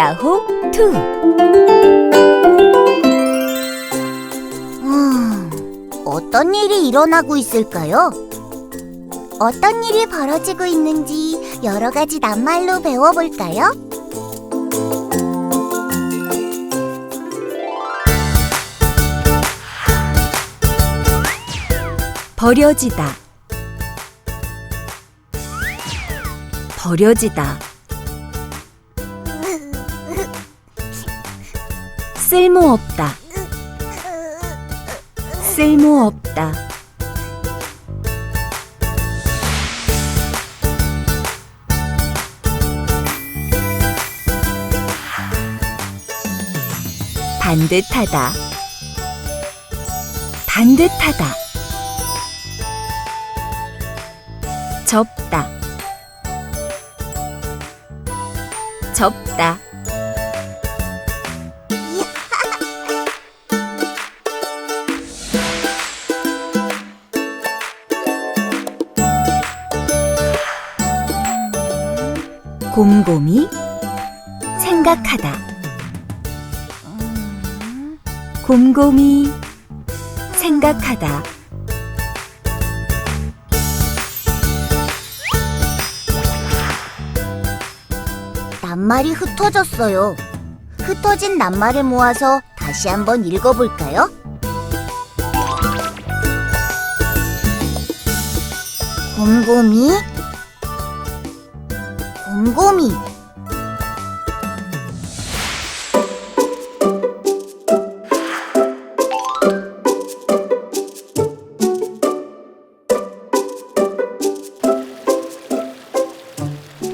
야호 투 음, 어떤 일이 일어나고 있을까요? 어떤 일이 벌어지고 있는지 여러 가지 낱말로 배워볼까요? 버려지다 버려지다 쓸모없다. 쓸모없다. 반듯하다. 반듯하다. 접다. 접다 곰곰이 생각하다 음, 곰곰이 생각하다 낱말이 흩어졌어요. 흩어진 낱말을 모아서 다시 한번 읽어볼까요? 곰곰이 곰곰이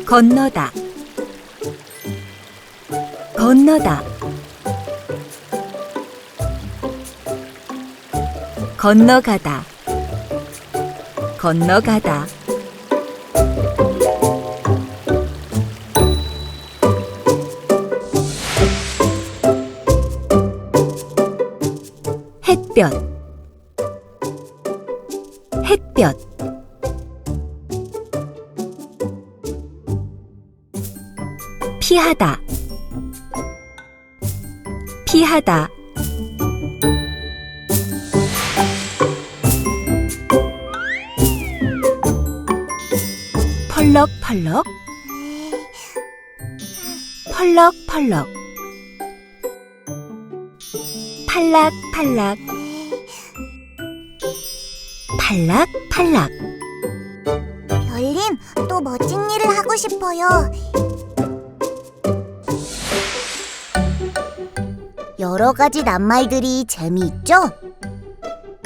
건너다. 건너다. 건너가다. 건너가다 햇볕. 햇볕. 피하다. 피하다. 펄럭펄럭. 펄럭펄럭 팔락팔락 팔락팔락 별님 또 멋진 일을 하고 싶어요. 여러 가지 낱말들이 재미있죠?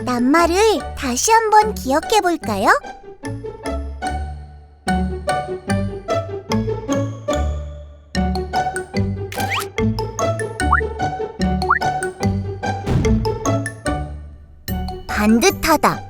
낱말을 다시 한번 기억해 볼까요? 반듯하다.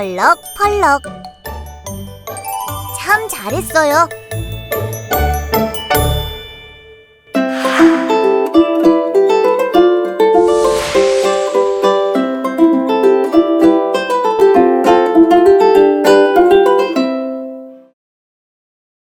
펄럭펄럭. 참 잘했어요.